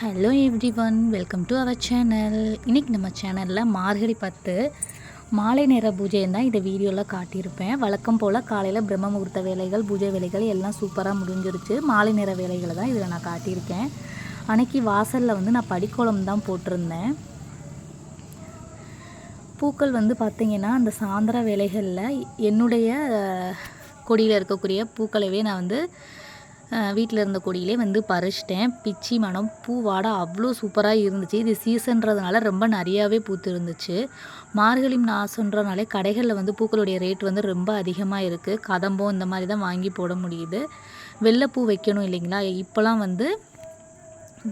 Hello everyone welcome to our channel இன்றைக்கி நம்ம சேனலில் மார்கழி பத்து மாலை நேர பூஜையை தான் இந்த வீடியோவில் காட்டியிருப்பேன். வழக்கம் போல் காலையில் பிரம்ம முகூர்த்த வேலைகள் பூஜை வேலைகள் எல்லாம் சூப்பராக முடிஞ்சிருச்சு. மாலை நேர வேலைகளை தான் இதில் நான் காட்டியிருக்கேன். அன்னைக்கு வாசலில் வந்து நான் படிக்கோளம் தான் போட்டிருந்தேன். பூக்கள் வந்து பார்த்திங்கன்னா அந்த சாயந்தர வேலைகளில் என்னுடைய கொடியில் இருக்கக்கூடிய பூக்களைவே நான் வந்து வீட்டில் இருந்த கொடியிலே வந்து பறிச்சிட்டேன். பிச்சி மனம் பூ வாட அவ்வளோ சூப்பராக இருந்துச்சு. இது சீசன்றதுனால ரொம்ப நிறையாவே பூத்து இருந்துச்சு மார்கழி நாசன்றனாலே கடைகளில் வந்து பூக்களுடைய ரேட் வந்து ரொம்ப அதிகமாக இருக்குது கதம்பம் இந்த மாதிரி தான் வாங்கி போட முடியுது. வெள்ளைப்பூ வைக்கணும் இல்லைங்களா? இப்போலாம் வந்து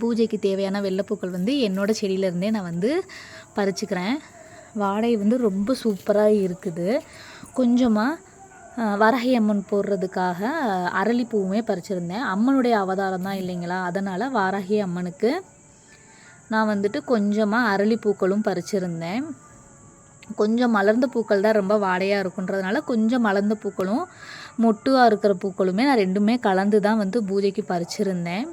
பூஜைக்கு தேவையான வெள்ளைப்பூக்கள் வந்து என்னோடய செடியிலேருந்தே நான் வந்து பறிச்சுக்கிறேன். வாடகை வந்து ரொம்ப சூப்பராக இருக்குது. கொஞ்சமாக வரகை அம்மன் போடுறதுக்காக அரளிப்பூவுமே பறிச்சிருந்தேன். அம்மனுடைய அவதாரம் தான் இல்லைங்களா? அதனால் வாராகி அம்மனுக்கு நான் வந்துட்டு கொஞ்சமாக அரளிப்பூக்களும் பறிச்சிருந்தேன். கொஞ்சம் மலர்ந்த பூக்கள் தான் ரொம்ப வாடையாக இருக்குன்றதுனால கொஞ்சம் மலர்ந்த பூக்களும் மொட்டுவாக இருக்கிற பூக்களுமே நான் ரெண்டுமே கலந்து தான் வந்து பூஜைக்கு பறிச்சிருந்தேன்.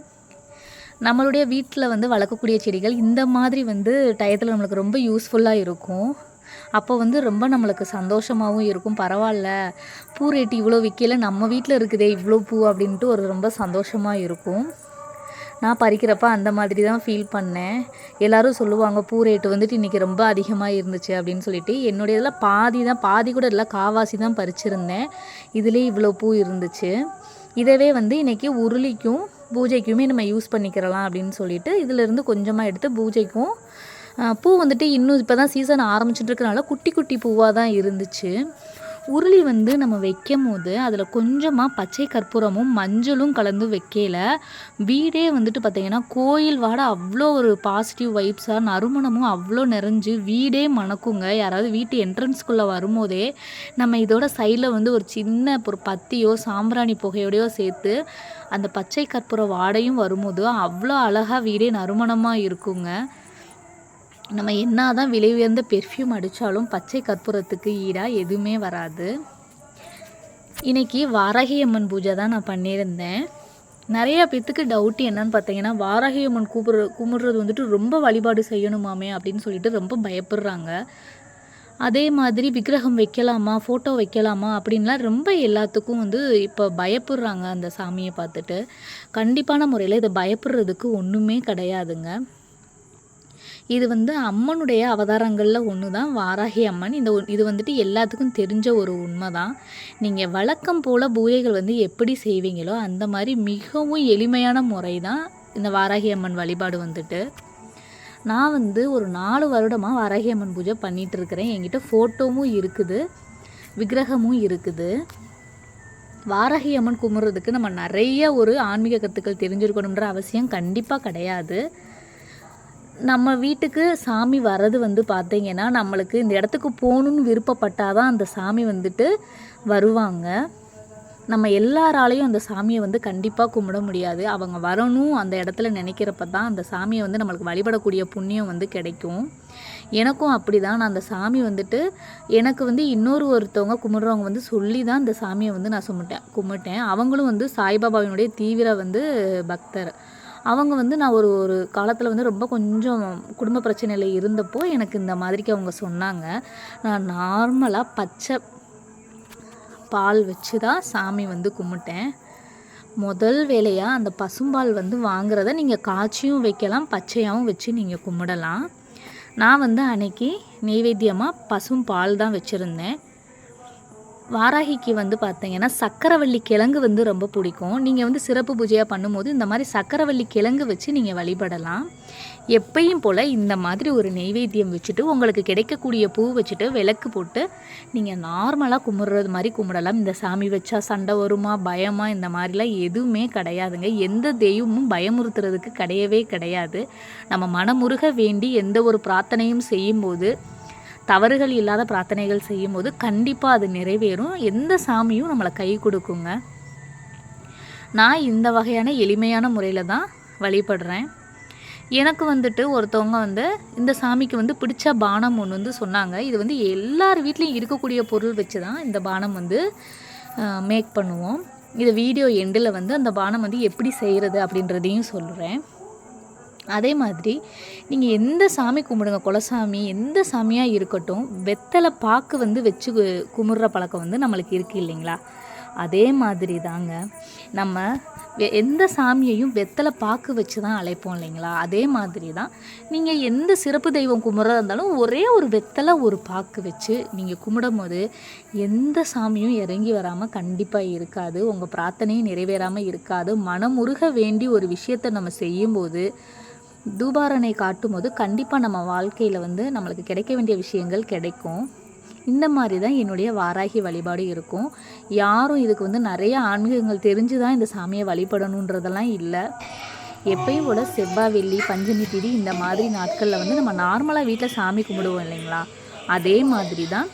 நம்மளுடைய வீட்டில் வந்து வளர்க்கக்கூடிய செடிகள் இந்த மாதிரி வந்து டயத்தில் நம்மளுக்கு ரொம்ப யூஸ்ஃபுல்லாக இருக்கும். அப்போ வந்து ரொம்ப நம்மளுக்கு சந்தோஷமாகவும் இருக்கும். பரவாயில்ல. பூ ரேட்டு இவ்வளோ விற்கல நம்ம வீட்டில் இருக்குதே இவ்வளோ பூ அப்படின்ட்டு ஒரு ரொம்ப சந்தோஷமாக இருக்கும். நான் பறிக்கிறப்ப அந்த மாதிரி தான் ஃபீல் பண்ணேன். எல்லோரும் சொல்லுவாங்க பூ ரேட்டு வந்துட்டு இன்றைக்கி ரொம்ப அதிகமாக இருந்துச்சு அப்படின்னு சொல்லிட்டு. என்னுடைய இதில் பாதி தான் பாதி கூட இல்லை காவாசி தான் பறிச்சிருந்தேன். இதுலேயே இவ்வளோ பூ இருந்துச்சு. இதவே வந்து இன்றைக்கி உருளிக்கும் பூஜைக்குமே நம்ம யூஸ் பண்ணிக்கிறலாம் அப்படின்னு சொல்லிட்டு இதிலிருந்து கொஞ்சமாக எடுத்து பூஜைக்கும் பூ வந்துட்டு இன்னும் இப்போ தான் சீசன் ஆரம்பிச்சிட்டு குட்டி குட்டி பூவாக தான் இருந்துச்சு. உருளி வந்து நம்ம வைக்கும் போது அதில் கொஞ்சமாக பச்சை கற்பூரமும் மஞ்சளும் கலந்து வைக்கல. வீடே வந்துட்டு பார்த்திங்கன்னா கோயில் வாட அவ்வளோ ஒரு பாசிட்டிவ் வைப்ஸாக நறுமணமும் அவ்வளோ நிறைஞ்சு வீடே மணக்குங்க. யாராவது வீட்டு என்ட்ரன்ஸ்குள்ளே வரும்போதே நம்ம இதோட சைடில் வந்து ஒரு சின்ன ஒரு பத்தியோ சாம்பிராணி புகையோடையோ சேர்த்து அந்த பச்சை கற்பூர வாடையும் வரும்போது அவ்வளோ அழகாக வீடே நறுமணமாக இருக்குங்க. நம்ம என்ன தான் விலை உயர்ந்த பெர்ஃப்யூம் அடித்தாலும் பச்சை கற்பூரத்துக்கு ஈடாக எதுவுமே வராது. இன்றைக்கி வாராகி அம்மன் பூஜை தான் நான் பண்ணியிருந்தேன். நிறையா பேத்துக்கு டவுட் என்னன்னு பார்த்தீங்கன்னா வாராகி அம்மன் கூப்பிடுற கும்பிட்றது வந்துட்டு ரொம்ப வழிபாடு செய்யணுமாமே அப்படின்னு சொல்லிட்டு ரொம்ப பயப்படுறாங்க. அதே மாதிரி விக்கிரகம் வைக்கலாமா ஃபோட்டோ வைக்கலாமா அப்படின்லாம் ரொம்ப எல்லாத்துக்கும் வந்து இப்போ பயப்படுறாங்க அந்த சாமியை பார்த்துட்டு. கண்டிப்பான முறையில் இதை பயப்படுறதுக்கு ஒன்றுமே கிடையாதுங்க. இது வந்து அம்மனுடைய அவதாரங்களில் ஒன்று தான் வாராகி அம்மன். இந்த இது வந்துட்டு எல்லாத்துக்கும் தெரிஞ்ச ஒரு உண்மை தான் நீங்கள் வழக்கம் போல் பூஜைகள் வந்து எப்படி செய்வீங்களோ அந்த மாதிரி மிகவும் எளிமையான முறை தான் இந்த வாராகி அம்மன் வழிபாடு வந்துட்டு. நான் வந்து ஒரு நாலு வருடமாக வாராகி அம்மன் பூஜை பண்ணிகிட்ருக்கிறேன் என்கிட்ட ஃபோட்டோவும் இருக்குது. விக்கிரகமும் இருக்குது. வாராகி அம்மன் கும்பிட்றதுக்கு நம்ம நிறைய ஒரு ஆன்மீக கருத்துக்கள் தெரிஞ்சிருக்கணுன்ற அவசியம் கண்டிப்பாக கிடையாது. நம்ம வீட்டுக்கு சாமி வர்றது வந்து பார்த்திங்கன்னா நம்மளுக்கு இந்த இடத்துக்கு போகணுன்னு விருப்பப்பட்டால் தான் அந்த சாமி வந்துட்டு வருவாங்க. நம்ம எல்லாராலையும் அந்த சாமியை வந்து கண்டிப்பாக கும்பிட முடியாது. அவங்க வரணும் அந்த இடத்துல நினைக்கிறப்ப தான் அந்த சாமியை வந்து நம்மளுக்கு வழிபடக்கூடிய புண்ணியம் வந்து கிடைக்கும். எனக்கும் அப்படி தான் நான் அந்த சாமி வந்துட்டு எனக்கு வந்து இன்னொரு ஒருத்தவங்க கும்பிட்றவங்க வந்து சொல்லி தான் அந்த சாமியை வந்து நான் சுமிட்டேன் கும்பிட்டேன். அவங்களும் வந்து சாய்பாபாவினுடைய தீவிர வந்து பக்தர். அவங்க வந்து நான் ஒரு ஒரு காலத்தில் வந்து ரொம்ப கொஞ்சம் குடும்ப பிரச்சனையில் இருந்தப்போ எனக்கு இந்த மாதிரிக்கு அவங்க சொன்னாங்க. நான் நார்மலாக பச்சை பால் வச்சு தான் சாமி வந்து கும்பிட்டேன். முதல் வேலையாக அந்த பசும்பால் வந்து வாங்குறத நீங்கள் காய்ச்சியும் வைக்கலாம் பச்சையாகவும் வச்சு நீங்கள் கும்பிடலாம். நான் வந்து அன்னைக்கு நெய்வேத்தியமாக பசும் பால் தான் வச்சுருந்தேன். வாராகிக்கு வந்து பார்த்தீங்கன்னா சக்கரவள்ளி கிழங்கு வந்து ரொம்ப பிடிக்கும். நீங்கள் வந்து சிறப்பு பூஜையாக பண்ணும்போது இந்த மாதிரி சக்கரவள்ளி கிழங்கு வச்சு நீங்கள் வழிபடலாம். எப்பையும் போல் இந்த மாதிரி ஒரு நெய்வேத்தியம் வச்சுட்டு உங்களுக்கு கிடைக்கக்கூடிய பூ வச்சுட்டு விளக்கு போட்டு நீங்கள் நார்மலாக கும்பிட்றது மாதிரி கும்பிடலாம். இந்த சாமி வச்சா சண்டை வருமா பயமா இந்த மாதிரிலாம் எதுவுமே கிடையாதுங்க. எந்த தெய்வமும் பயமுறுத்துறதுக்கு கிடையவே கிடையாது. நம்ம மனமுருக வேண்டி எந்த ஒரு பிரார்த்தனையும் செய்யும்போது தவறுகள் இல்லாத பிரார்த்தனைகள் செய்யும்போது கண்டிப்பாக அது நிறைவேறும். எந்த சாமியும் நம்மளை கை கொடுக்குங்க. நான் இந்த வகையான எளிமையான முறையில் தான் வழிபடுறேன். எனக்கு வந்துட்டு ஒருத்தவங்க வந்து இந்த சாமிக்கு வந்து பிடிச்ச பானம் ஒன்று வந்து சொன்னாங்க. இது வந்து எல்லார் வீட்லேயும் இருக்கக்கூடிய பொருள் வச்சு தான் இந்த பானம் வந்து மேக் பண்ணுவோம். இது வீடியோ எண்டில் வந்து அந்த பானம் வந்து எப்படி செய்கிறது அப்படின்றதையும் சொல்கிறேன் அதே மாதிரி நீங்கள் எந்த சாமி கும்பிடுங்க குலசாமி எந்த சாமியாக இருக்கட்டும் வெத்தலை பாக்கு வந்து வச்சு கு- கும்பிட்ற பழக்கம் வந்து நம்மளுக்கு இருக்குது இல்லைங்களா? அதே மாதிரி தாங்க நம்ம வெ- எந்த சாமியையும் வெத்தலை பாக்கு வச்சு தான் அழைப்போம் இல்லைங்களா? அதே மாதிரி தான் நீங்கள் எந்த சிறப்பு தெய்வம் கும்பிட்றதா இருந்தாலும் ஒரே ஒரு வெத்தலை ஒரு பாக்கு வச்சு நீங்கள் கும்பிடும் போது எந்த சாமியும் இறங்கி வராமல் கண்டிப்பாக இருக்காது. உங்கள் பிரார்த்தனையும் நிறைவேறாமல் இருக்காது. மனமுருக வேண்டி ஒரு விஷயத்தை நம்ம செய்யும்போது தூபாரணை காட்டும்போது கண்டிப்பாக நம்ம வாழ்க்கையில் வந்து நம்மளுக்கு கிடைக்க வேண்டிய விஷயங்கள் கிடைக்கும். இந்த மாதிரி தான் என்னுடைய வாராகி வழிபாடு இருக்கும். யாரும் இதுக்கு வந்து நிறைய ஆன்மீகங்கள் தெரிஞ்சு தான் இந்த சாமியை வழிபடணுன்றதெல்லாம் இல்லை. எப்பயும் கூட செவ்வாய் வெள்ளி பஞ்சமி திதி இந்த மாதிரி நாட்களில் வந்து நம்ம நார்மலாக வீட்டில் சாமி கும்பிடுவோம் இல்லைங்களா? அதே மாதிரி தான்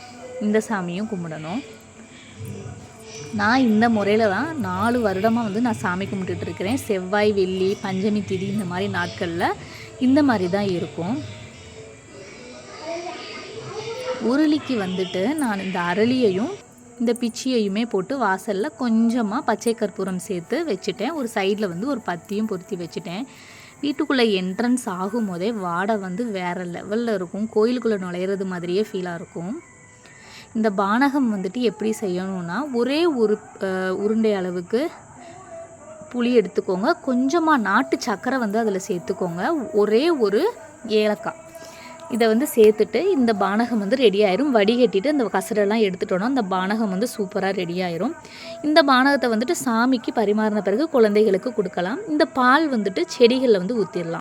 இந்த சாமியும் கும்பிடணும். நான் இந்த முறையில் தான் நாலு வருடமாக வந்து நான் சாமி கும்பிட்டுட்டு இருக்கிறேன். செவ்வாய் வெள்ளி பஞ்சமி திதி இந்த மாதிரி நாட்களில் இந்த மாதிரி தான் இருக்கும். உருளிக்கு வந்துட்டு நான் இந்த அரளியையும் இந்த பிச்சியையுமே போட்டு வாசலில் கொஞ்சமாக பச்சை கற்பூரம் சேர்த்து வச்சுட்டேன். ஒரு சைடில் வந்து ஒரு பத்தியும் பொருத்தி வச்சுட்டேன். வீட்டுக்குள்ளே என்ட்ரன்ஸ் ஆகும் போதே வாடை வந்து வேறு லெவலில் இருக்கும். கோயிலுக்குள்ளே நுழையிறது மாதிரியே ஃபீலாக இருக்கும். இந்த பானகம் வந்துட்டு எப்படி செய்யணும்னா ஒரே ஒரு உருண்டை அளவுக்கு புளி எடுத்துக்கோங்க. கொஞ்சமாக நாட்டு சர்க்கரை வந்து அதில் சேர்த்துக்கோங்க. ஒரே ஒரு ஏலக்காய். இதை வந்து சேர்த்துட்டு இந்த பானகம் வந்து ரெடி ஆயிரும். வடிகட்டிட்டு அந்த கசரெல்லாம் எடுத்துட்டோன்னா அந்த பானகம் வந்து சூப்பராக ரெடி ஆயிரும். இந்த பானகத்தை வந்துட்டு சாமிக்கு பரிமாறின பிறகு குழந்தைகளுக்கு கொடுக்கலாம். இந்த பால் வந்துட்டு செடிகளில் வந்து ஊற்றிடலாம்